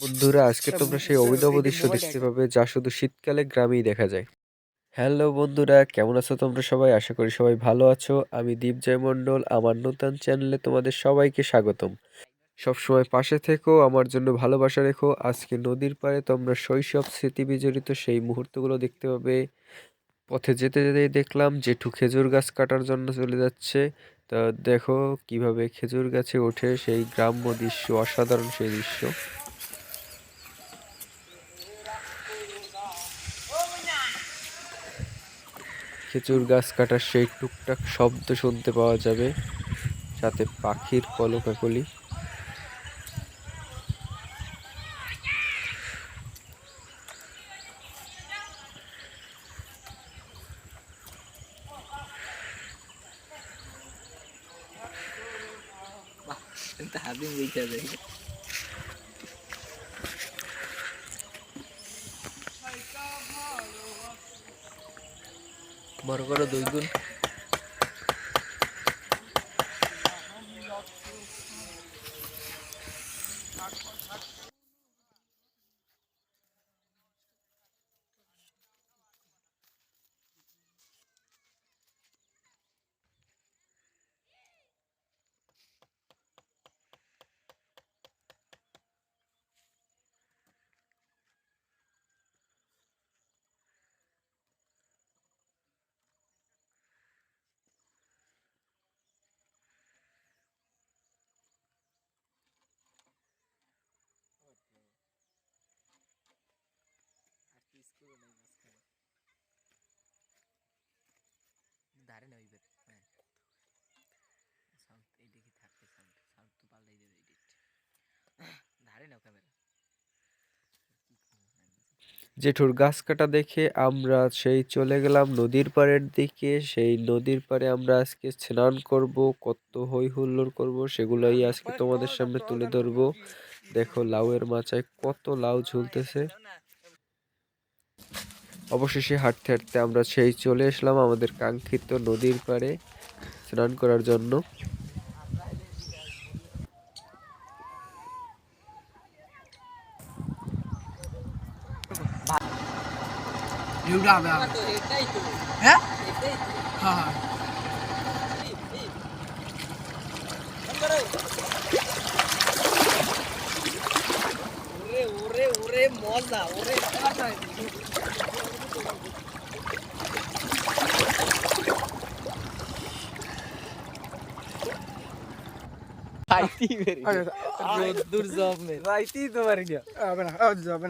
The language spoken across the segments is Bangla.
বন্ধুরা আজকে তোমরা সেই অভিনব দৃশ্য দেখতে পাবে যা শুধু শীতকালে গ্রামেই দেখা যায়। হ্যালো বন্ধুরা কেমন আছো তোমরা সবাই? আশা করি সবাই ভালো আছো। আমি দীপজয় মণ্ডল আমার নতুন চ্যানেলে তোমাদের সবাইকে স্বাগতম। সবসময় পাশে থেকো আমার জন্য ভালোবাসা রেখো। আজকে নদীর পাড়ে তোমরা শৈশব স্মৃতি বিজড়িত সেই মুহূর্তগুলো দেখতে পাবে। পথে যেতে যেতেই দেখলাম জেঠু খেজুর গাছ কাটার জন্য চলে যাচ্ছে। তা দেখো কীভাবে খেজুর গাছে ওঠে সেই গ্রাম্য দৃশ্য অসাধারণ সেই দৃশ্য। খেজুর গাছ কাটার সেই টুকটাক শব্দ শুনতে পাওয়া যাবে সাথে পাখির কলকাকলি। তাহাদিন বুঝা যায় বড় বড় দুই গুণ ধারে না ওইবার হ্যাঁ সাউন্ড এই দেখি থাকতে সাউন্ড সাউন্ড তো পাল্টাই দেবে এডিট ধারে নাও ক্যামেরা জেঠুর গাছ কাটা দেখে আমরা সেই চলে গেলাম নদীর পাড়ের দিকে। সেই নদীর পাড়ে আমরা আজকে স্নান করব, কত হই হুল্লোড় করব সেগুলোই আজকে তোমাদের সামনে তুলে ধরবো। দেখো লাউয়ের মাচায় কত লাউ ঝুলতেছে। অবশেষে হাঁটতে হাঁটতে আমরা সেই চলে আসলাম আমাদের কাঙ্ক্ষিত নদীর পাড়ে স্নান করার জন্য। એવડા આવે राइती मेरी दूर जॉब में। राइती तो मर गया। हाँ, अब ना अब जॉब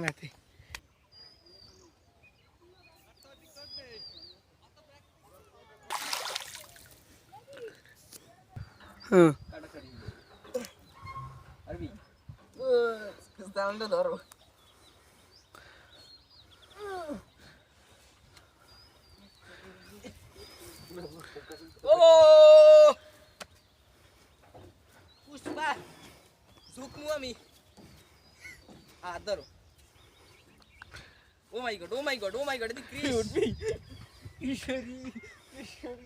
পুষ্পা ঝুঁকমু আমি হাত ধরো oh my god oh my god oh my god এদিকে ক্রিস উঠবি ঈশ্বরী ঈশ্বরী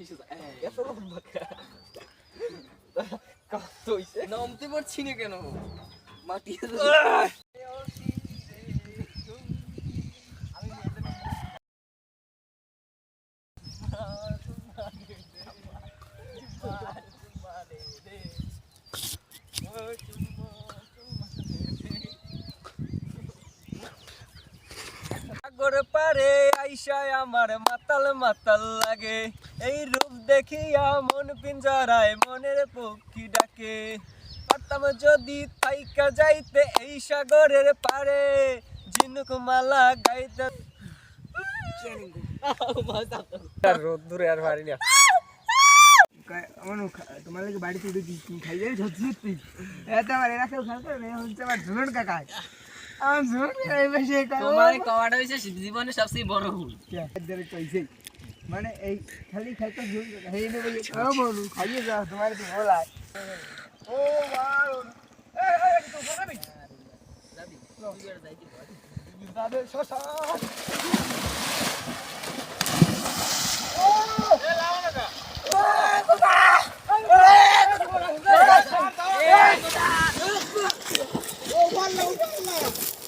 এত লম্বা কা- কত হইছে নামতে পারছি না কেন মাটি সাগর পারে আইসায় আমার মাতাল মাতাল লাগে। এই রূপ দেখিয়া মন পিঞ্জরায় মনের পক্ষী ডাকে। পারতাম যদি থাইকা যাইতে এই সাগরের পারে ঝিনুক মালা গাইতে রোদ দূরে আর পারি না। তোমার লাগে বাড়িতে উঠেছি তুমি খাই যাই সত্যি সত্যি। এটা আমার এরা কেউ খাবে হচ্ছে আমার ঝুলন কাকা। আমার ঝুলন কাকা তোমার কওয়াটা হইছে জীবনের সবচেয়ে বড় ভুল। কইছে। মানে এই খালি কাকা হেই নেবে খাও বলু খাইয়ে যাও তোমার তো বলাই ও বাবা এই এই তো বলাবি যাবি তুই আর যাইতি দাদা শশা এ মোর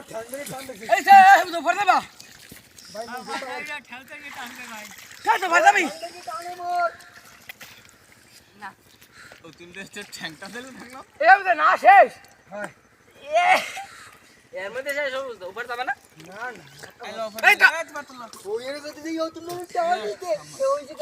ঠ্যাং ধরে টান দেখি। টানে মোর হয় এর মধ্যে শেষ হব তো উপর যাবে না না না ওই এর দিই ও তুমি চাওয়া না ওই যে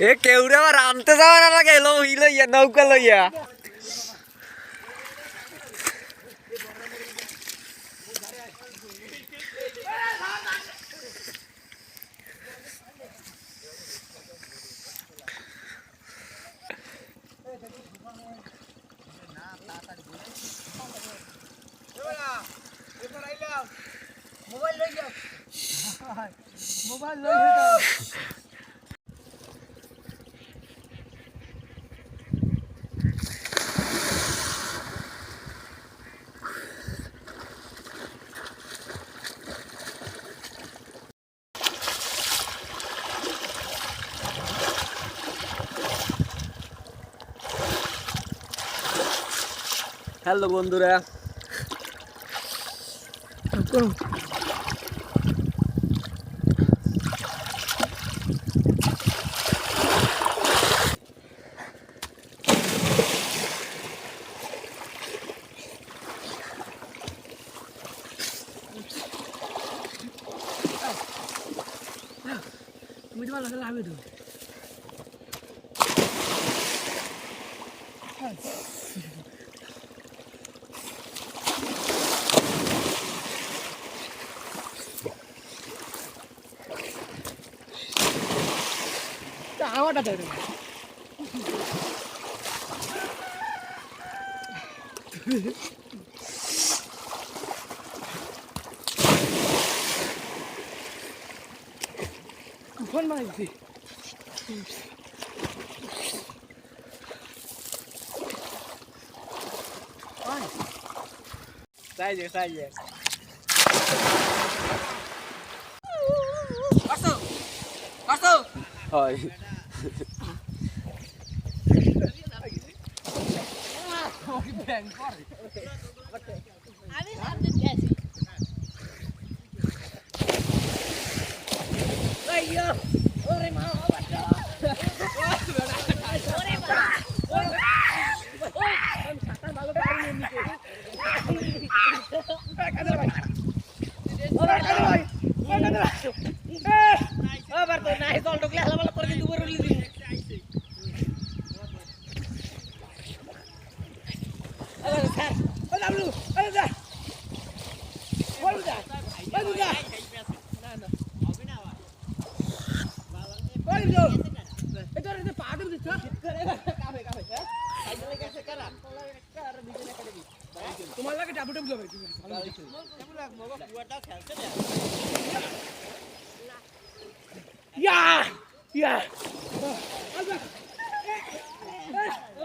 এই দাও দিলা এ কেউরে আবার আনতে যাওয়া না হ্যালো বন্ধুরা। তুমি তোমার লাগে লাভে তো আমারটা দেবে ফোন মারছি তাই যে তাই যে আসো আসো হয় আবার তো নাই জল ঢুকলে হালা করে কিন্তু উপরে উলি দিবি আরে স্যার ওই লাভলু ওই যা ওই যা ওই যা ওই যা এটা রে পা দেব দিছ তোমার লাগে টাবু টাবু যাবে তুমি ইয়া ইয়া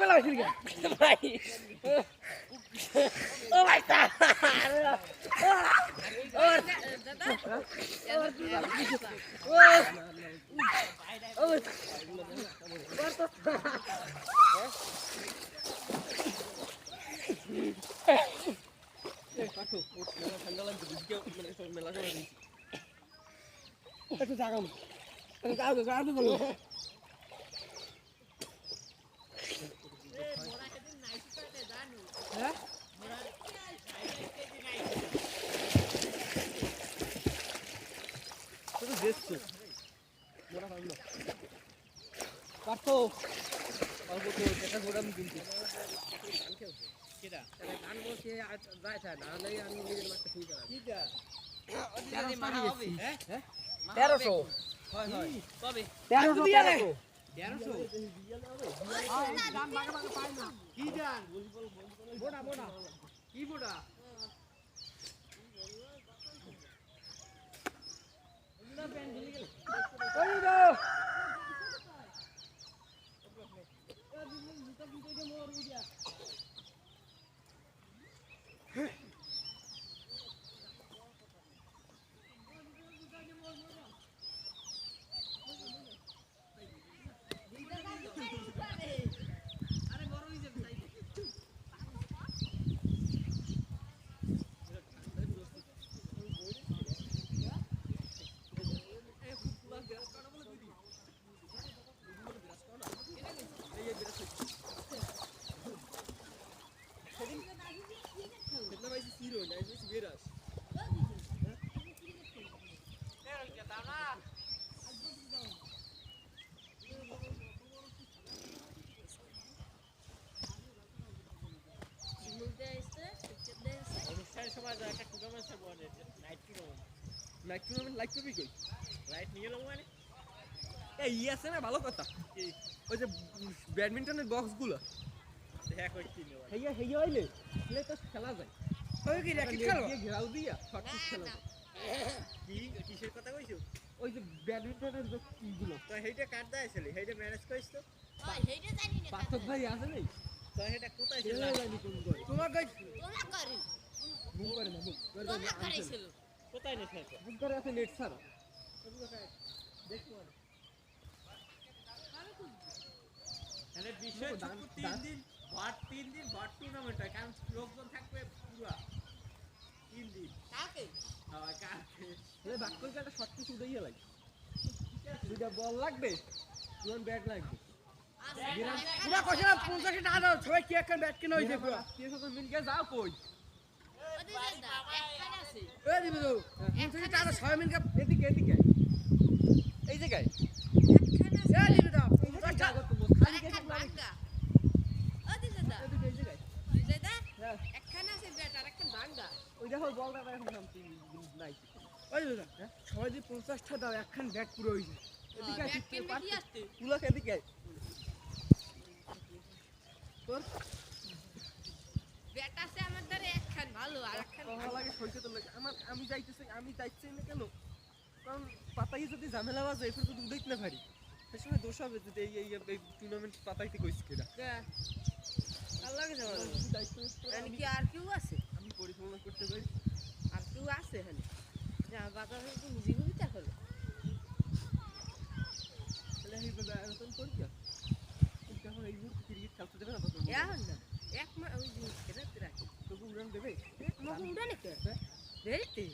বেলা ভাই। ও ভাই তা একটু জাগাম অল্প তো তেরোশো। হয় হয়। কবে? তেরোশো তেরোশো। তেরোশো? কি বোটা কি বোটা অনুষ্ঠানের সময় যা একটা টুর্নামেন্ট থাকব নাইট টুর্নামেন্ট নাইট টুর্নামেন্ট কই লাইট নিয়ে নেব মানে? এই ই আছে না ভালো কথা। ওই যে ব্যাডমিন্টনের বক্সগুলো হেইয়া হইলে। খেলে তো খেলা যায়। ওই কি র্যাকেট খেলো? ঘেরাও দিয়া খেলা। কি? কিসের কথা কইছো? ওই যে ব্যাডমিন্টনের যে ইগুলো। তো সেইটা কাট দেয় ছিল সেইটা ম্যানেজ করিস তো। ভাই আছে নেই? তো সেটা কোথায় ছিল? তোমার কই মুখ করে। না মুখ করে না আনছে না। কোথায় আছে? নেট মানে বিশ্বের তিন দিন ভট তিন দিন ভট টুর্নামেন্ট হয়। কারণ লোকজন থাকবে পুরা তিন দিন। হ্যাঁ, বাক করে একটা শর্ট পিচ উড়াইয়া লাগে দুইটা বল লাগবে দুজন ব্যাট লাগবে। পুরা কইছে না 50 টাকা দাও সবাই কি একটা ব্যাট কিনে হইছে পুরা স্বজন মিলকে যাও কই? এই দিবে তো। 50 টাকা ছয় মিনিট এদিকে এদিকে। এই জায়গায়। দাও 50 টাকা জায়গা তো মোস- খালি গেছে এদিকে এই জায়গায়। ওই দেখো বলটা এখন নামছি নাই। ওই দিবে দাও সবাই যদি 50 টাকা দাও একখান ব্যাট পুরো পারতে। পুলক এদিকে তোর? ভালো আর একখান ভালো লাগে সইতে তো লাগে। আমার আমি যাইতেছি আমি যাইতেছি না কেন? কারণ পাতাই যদি ঝামেলা বাজে এরপর যদি উঠাইতে না পারি। সেই সময় দোষ হবে যদি এই এই এই টুর্নামেন্ট পাতাইতে কইছি কেডা ভালো লাগে এখানে কি আর কেউ আছে? আমি পরিচালনা করতে পারি। আর কেউ আছে এখানে? যা বাজার হয়ে তো নিজে ঘুরিতে হলো। তাহলে এইভাবে আয়োজন করি এখন এই মুহূর্তে ক্রিকেট খেলতে দেবে না এখন না এক মা ওই জিনিস উড়ান দেবে? তোমাকে উড়ানে কে দেরিতে?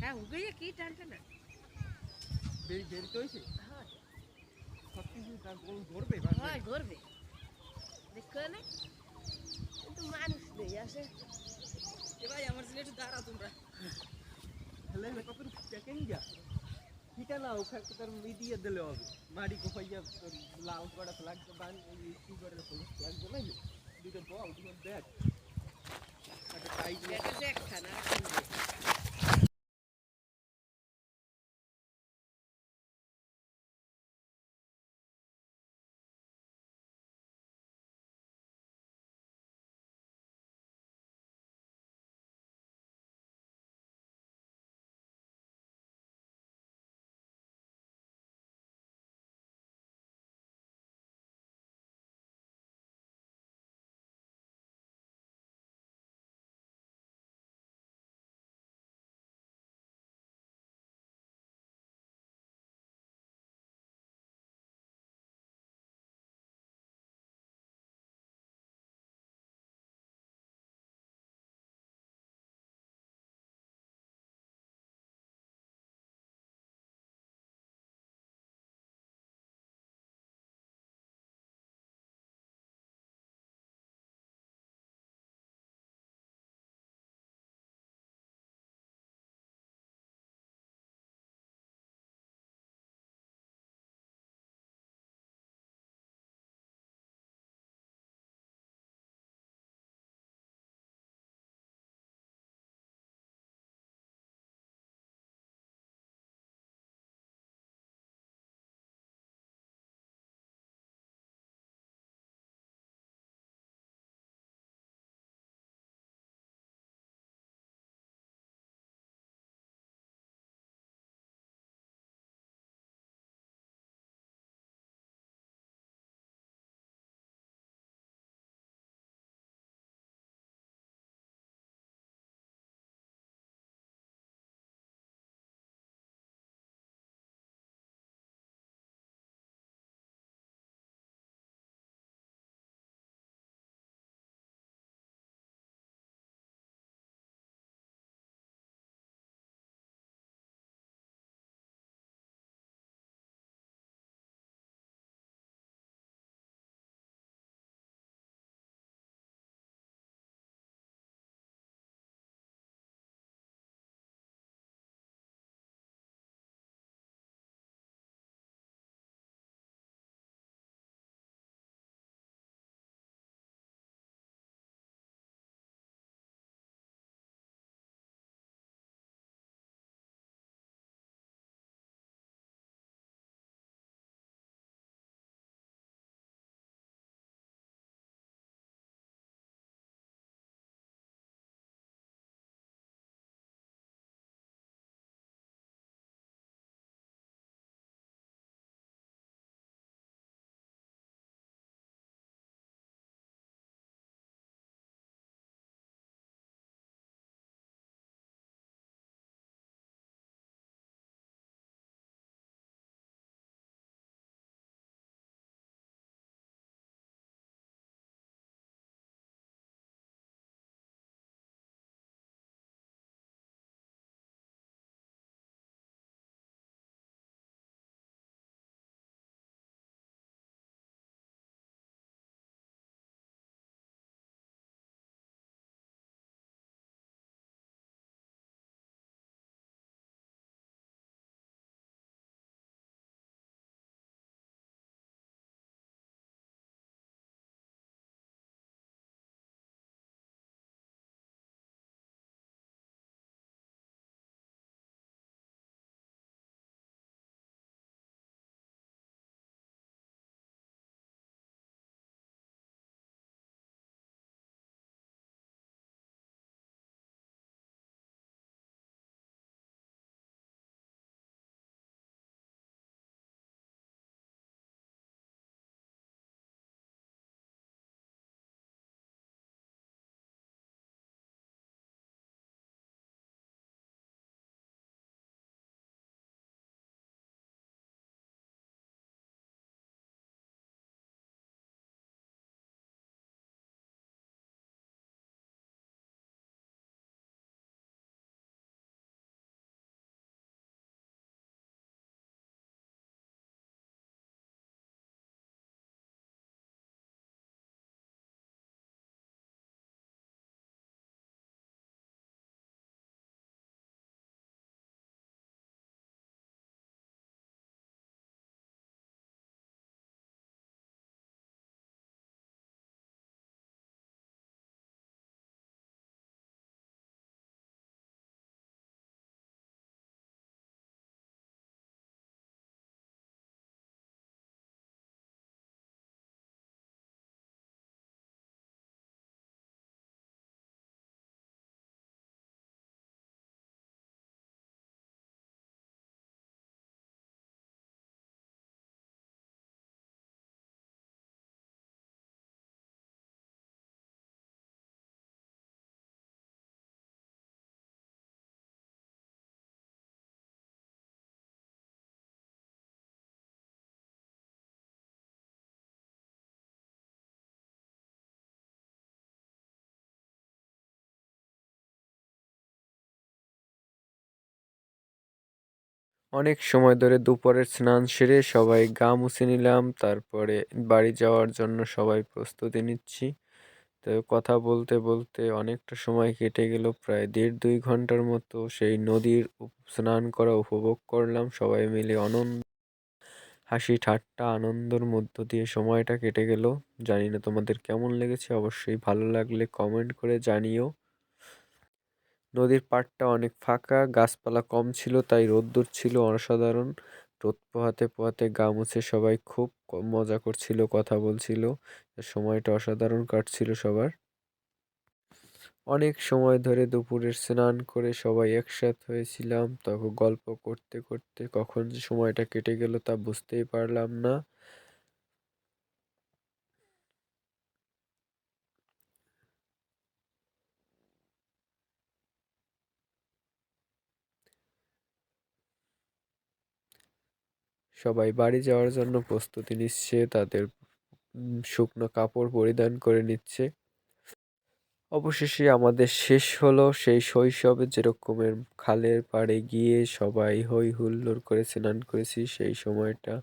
হ্যাঁ উবে কি টানতে না দেরি দেরিতে হয়েছে। হ্যাঁ। সব কিছু ধরবে হয় ধরবে। দেখো না কিন্তু মানুষ নেই আসে। এ ভাই আমার ছেলে একটু দাঁড়াও তোমরা। না কত প্যাকেন যা। ঠিক না ওখানে তো দিয়ে দিলে হবে। মাটি কোপাইয়া তোর লাল করা লাগবে বান কি করে লাগবে না দুটো বল দুটো ব্যাট একটা টাইট এটা যে একখানা অনেক সময় ধরে দুপুরের স্নান সেরে সবাই গা মুছে নিলাম, তারপরে বাড়ি যাওয়ার জন্য সবাই প্রস্তুতি নিচ্ছি। তো কথা বলতে বলতে অনেকটা সময় কেটে গেল, প্রায় দেড় দুই ঘণ্টার মতো সেই নদীর স্নান করা উপভোগ করলাম, সবাই মিলে আনন্দ হাসি, ঠাট্টা, আনন্দের মধ্য দিয়ে সময়টা কেটে গেল। জানি না তোমাদের কেমন লেগেছে, অবশ্যই ভালো লাগলে কমেন্ট করে জানিও। নদীর পাড়টা অনেক ফাঁকা, গাছপালা কম ছিল, তাই রোদ্দুর ছিল অসাধারণ। রোদ পোহাতে পোহাতে গা মুছে সবাই খুব মজা করছিল, কথা বলছিল। সময়টা অসাধারণ কাটছিল সবার। অনেক সময় ধরে দুপুরের স্নান করে সবাই একসাথ হয়েছিলাম। তখন গল্প করতে করতে কখন যে সময়টা কেটে গেল তা বুঝতেই পারলাম না। সবাই বাড়ি যাওয়ার জন্য প্রস্তুতি নিচ্ছে, তাদের শুকনো কাপড় পরিধান করে নিচ্ছে। অবশেষে আমাদের শেষ হলো, সেই শৈশবে যেরকমের খালের পাড়ে গিয়ে সবাই হই হুল্লোড় করে স্নান করেছি, সেই সময়টা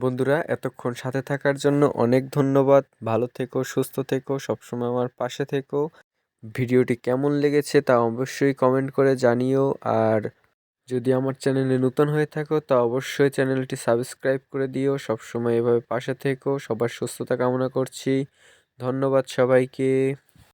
বন্ধুরা, এতক্ষণ সাথে থাকার জন্য অনেক ধন্যবাদ। ভালো থেকো, সুস্থ থেকো, সবসময় আমার পাশে থেকো। ভিডিওটি কেমন লেগেছে তা অবশ্যই কমেন্ট করে জানিও। আর যদি আমার চ্যানেলে নতুন হয়ে থাকো, তা অবশ্যই চ্যানেলটি সাবস্ক্রাইব করে দিও। সবসময় এভাবে পাশে থেকো। সবার সুস্থতা কামনা করছি। ধন্যবাদ সবাইকে।